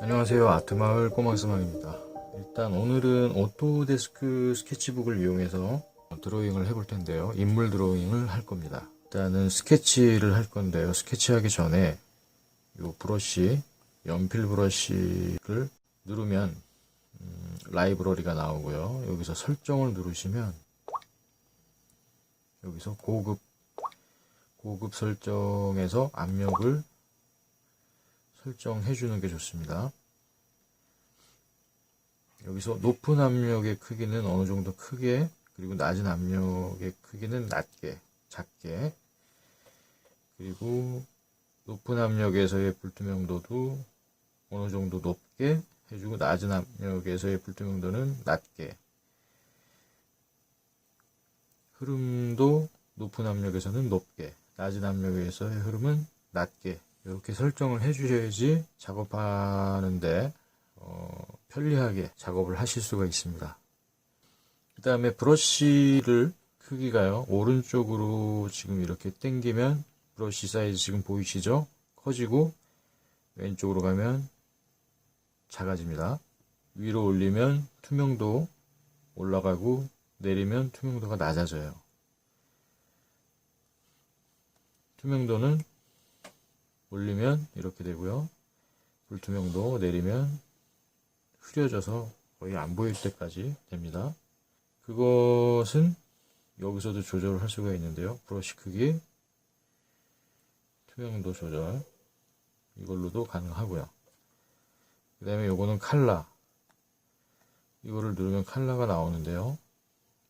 안녕하세요. 아트마을 꼬막스마입니다. 일단 오늘은 오토데스크 스케치북을 이용해서 드로잉을 해볼 텐데요. 인물 드로잉을 할 겁니다. 일단은 스케치를 할 건데요. 스케치하기 전에 이 브러쉬 연필 브러쉬를 누르면 음, 라이브러리가 나오고요. 여기서 설정을 누르시면 여기서 고급 고급 설정에서 압력을 설정해 주는 게 좋습니다. 여기서 높은 압력의 크기는 어느 정도 크게 그리고 낮은 압력의 크기는 낮게 작게. 그리고 높은 압력에서의 불투명도도 어느 정도 높게 해주고 낮은 압력에서의 불투명도는 낮게. 흐름도 높은 압력에서는 높게 낮은 압력에서의 흐름은 낮게 이렇게 설정을 해 주셔야지 작업하는데 어, 편리하게 작업을 하실 수가 있습니다. 그 다음에 브러쉬를 크기가요 오른쪽으로 지금 이렇게 당기면 브러쉬 사이즈 지금 보이시죠? 커지고 왼쪽으로 가면 작아집니다. 위로 올리면 투명도 올라가고 내리면 투명도가 낮아져요. 투명도는 올리면 이렇게 되고요. 불투명도 내리면 흐려져서 거의 안 보일 때까지 됩니다. 그것은 여기서도 조절을 할 수가 있는데요. 브러쉬 크기, 투명도 조절 이걸로도 가능하고요. 그 다음에 요거는 칼라 이거를 누르면 칼라가 나오는데요.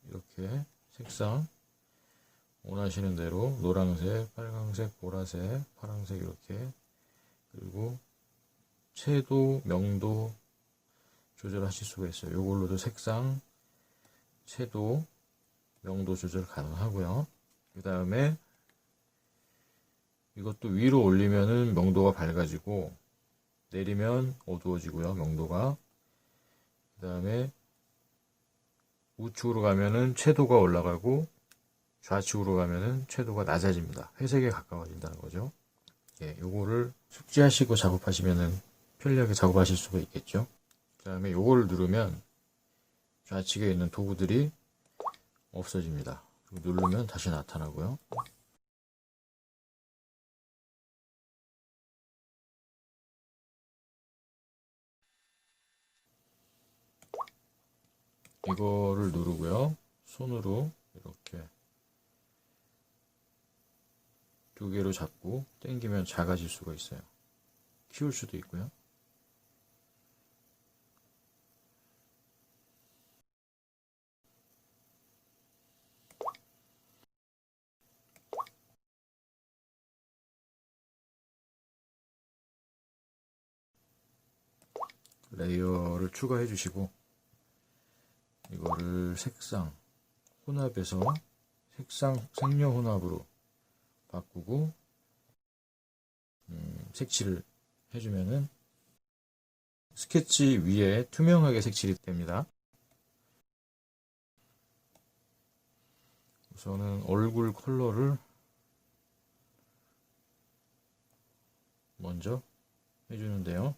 이렇게 색상 원하시는 대로 노란색, 빨간색, 보라색, 파란색 이렇게 그리고 채도, 명도 조절하실 수가 있어요. 이걸로도 색상, 채도, 명도 조절 가능하고요. 그 다음에 이것도 위로 올리면은 명도가 밝아지고 내리면 어두워지고요. 명도가 그 다음에 우측으로 가면은 채도가 올라가고 좌측으로 가면은 채도가 낮아집니다. 회색에 가까워진다는 거죠. 예, 요거를 숙지하시고 작업하시면은 편리하게 작업하실 수가 있겠죠. 그 다음에 요거를 누르면 좌측에 있는 도구들이 없어집니다. 누르면 다시 나타나고요. 이거를 누르고요. 손으로 이렇게 두 개로 잡고 당기면 작아질 수가 있어요. 키울 수도 있고요. 레이어를 추가해 주시고 이거를 색상 혼합해서 색상 색료 혼합으로 바꾸고 음, 색칠을 해주면은 스케치 위에 투명하게 색칠이 됩니다. 우선은 얼굴 컬러를 먼저 해주는데요.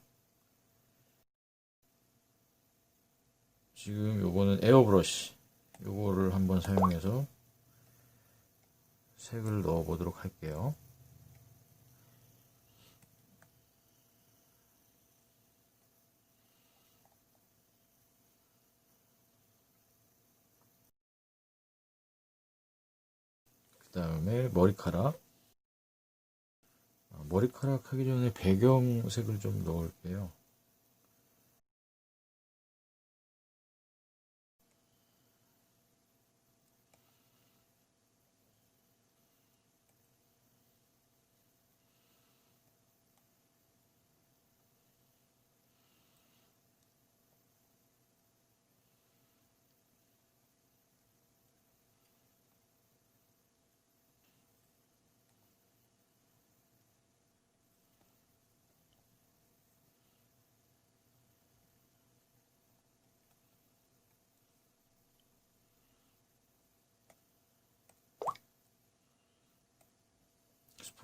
지금 요거는 에어브러쉬 요거를 한번 사용해서 색을 넣어 보도록 할게요. 그 다음에 머리카락 아, 머리카락 하기 전에 배경색을 좀 넣을게요.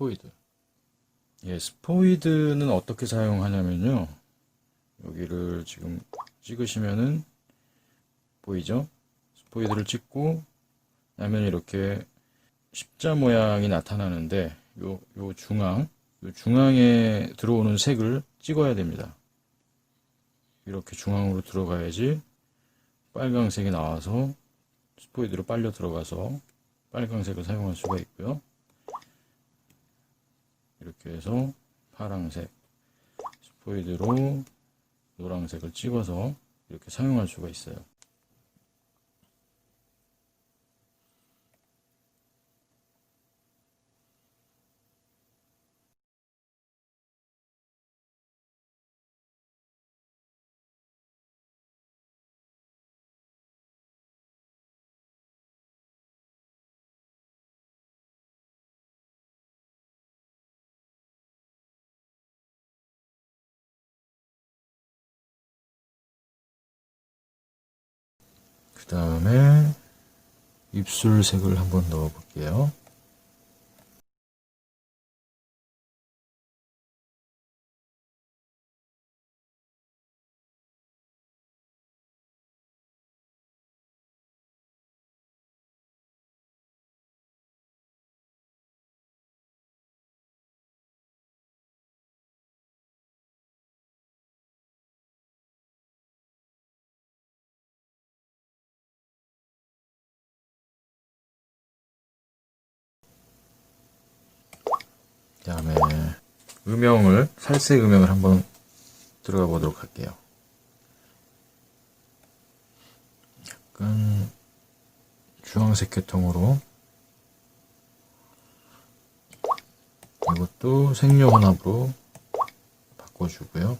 스포이드 예, 스포이드는 어떻게 사용하냐면요. 여기를 지금 찍으시면은 보이죠? 스포이드를 찍고 나면 이렇게 십자 모양이 나타나는데 요, 요 중앙, 요 중앙에 들어오는 색을 찍어야 됩니다. 이렇게 중앙으로 들어가야지 빨강색이 나와서 스포이드로 빨려 들어가서 빨강색을 사용할 수가 있고요. 이렇게 해서 파랑색 스포이드로 노란색을 찍어서 이렇게 사용할 수가 있어요. 그 다음에 입술색을 한번 넣어 볼게요. 다음에 음영을 살색 음영을 한번 들어가 보도록 할게요. 약간 주황색 계통으로 이것도 생료 혼합으로 바꿔주고요.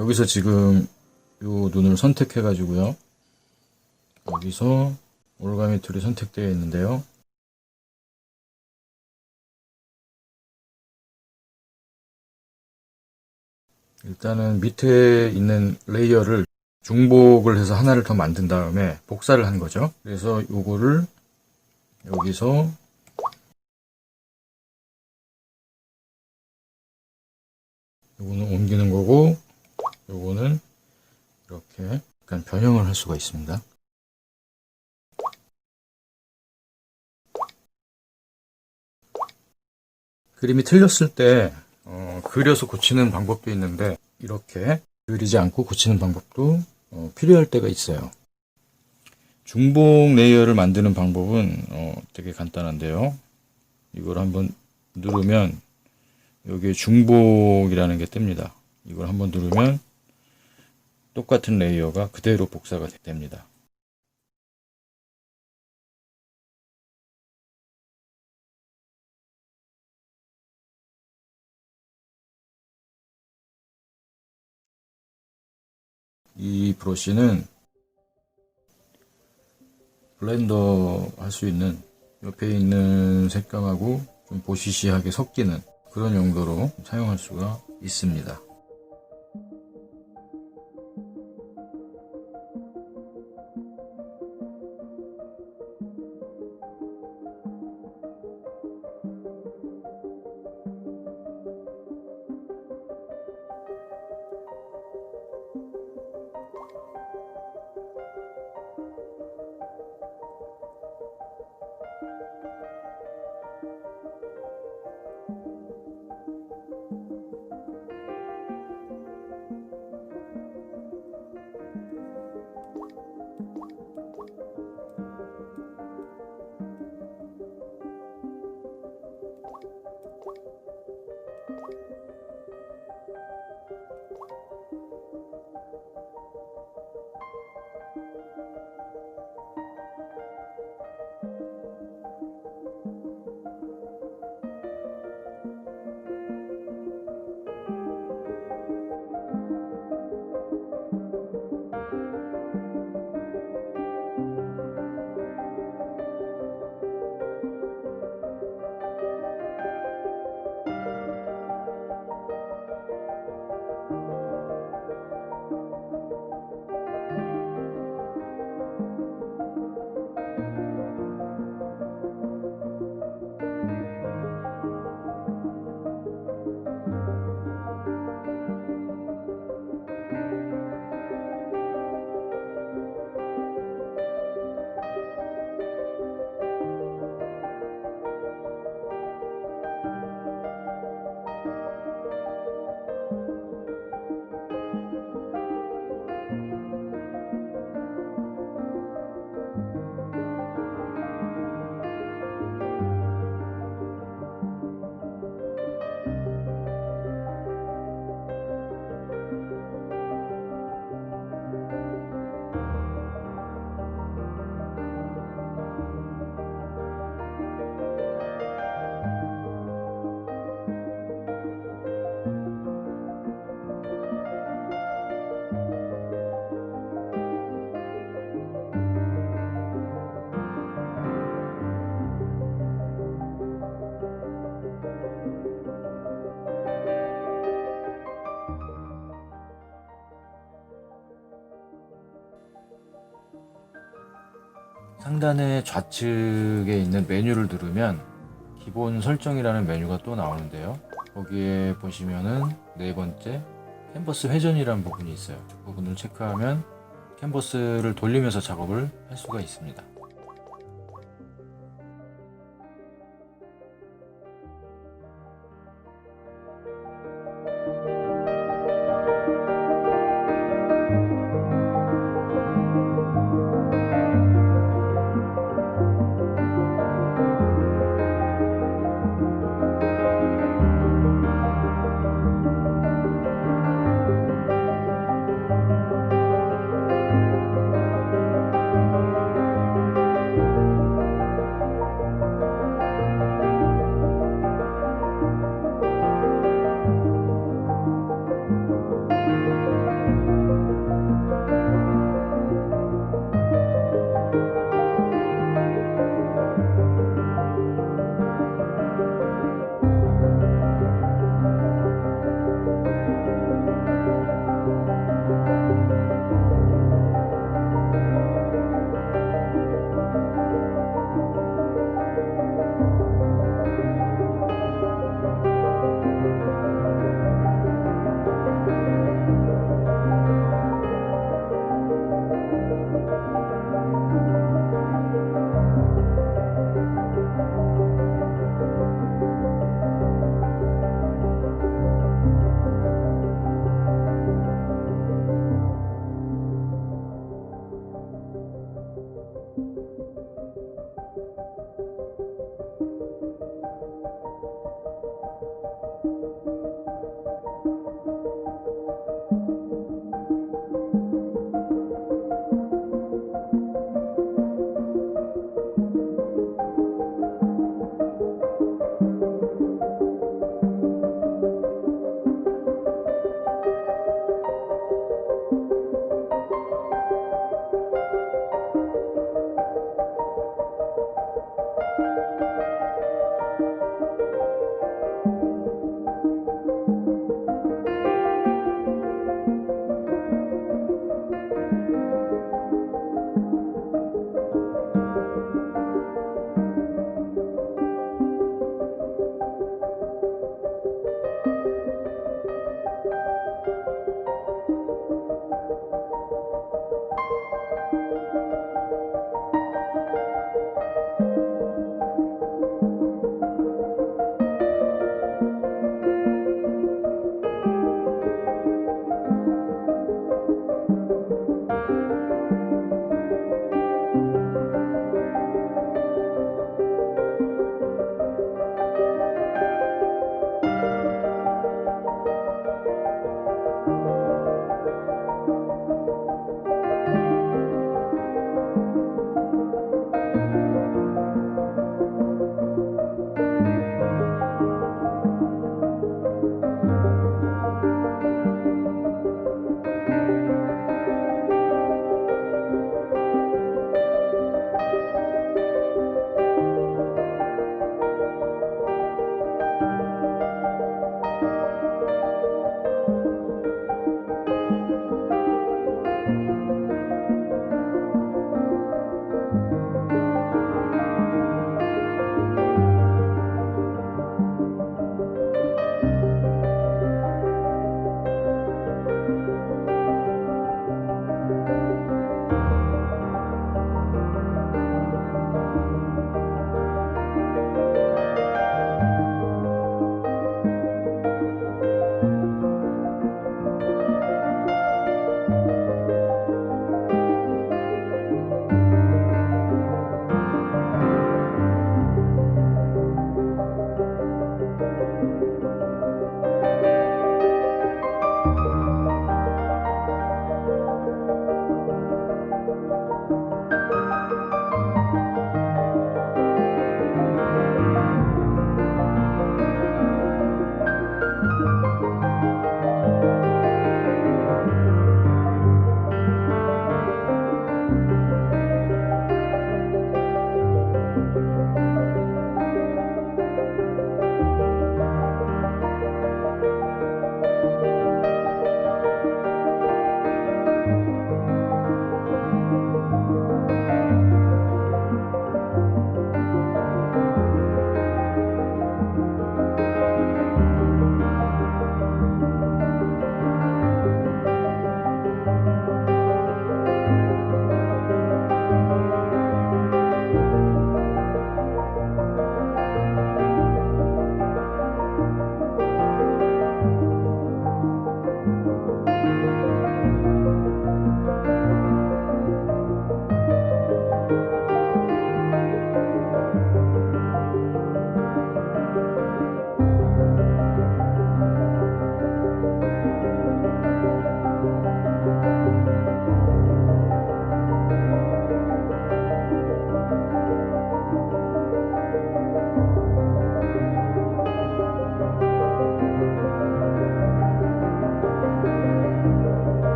여기서 지금 요 눈을 선택해 가지고요. 여기서 올가미 툴이 선택되어 있는데요. 일단은 밑에 있는 레이어를 중복을 해서 하나를 더 만든 다음에 복사를 한 거죠. 그래서 요거를 여기서 요거는 옮기는 거고 요거는 이렇게 약간 변형을 할 수가 있습니다. 그림이 틀렸을 때 어, 그려서 고치는 방법도 있는데 이렇게 그리지 않고 고치는 방법도 어, 필요할 때가 있어요. 중복 레이어를 만드는 방법은 어, 되게 간단한데요. 이걸 한번 누르면 여기에 중복이라는 게 뜹니다. 이걸 한번 누르면 똑같은 레이어가 그대로 복사가 됩니다. 이 브러쉬는 블렌더 할 수 있는 옆에 있는 색감하고 좀 보시시하게 섞이는 그런 용도로 사용할 수가 있습니다. 상단의 좌측에 있는 메뉴를 누르면 기본 설정이라는 메뉴가 또 나오는데요. 거기에 보시면은 네 번째 캔버스 회전이라는 부분이 있어요. 그 부분을 체크하면 캔버스를 돌리면서 작업을 할 수가 있습니다.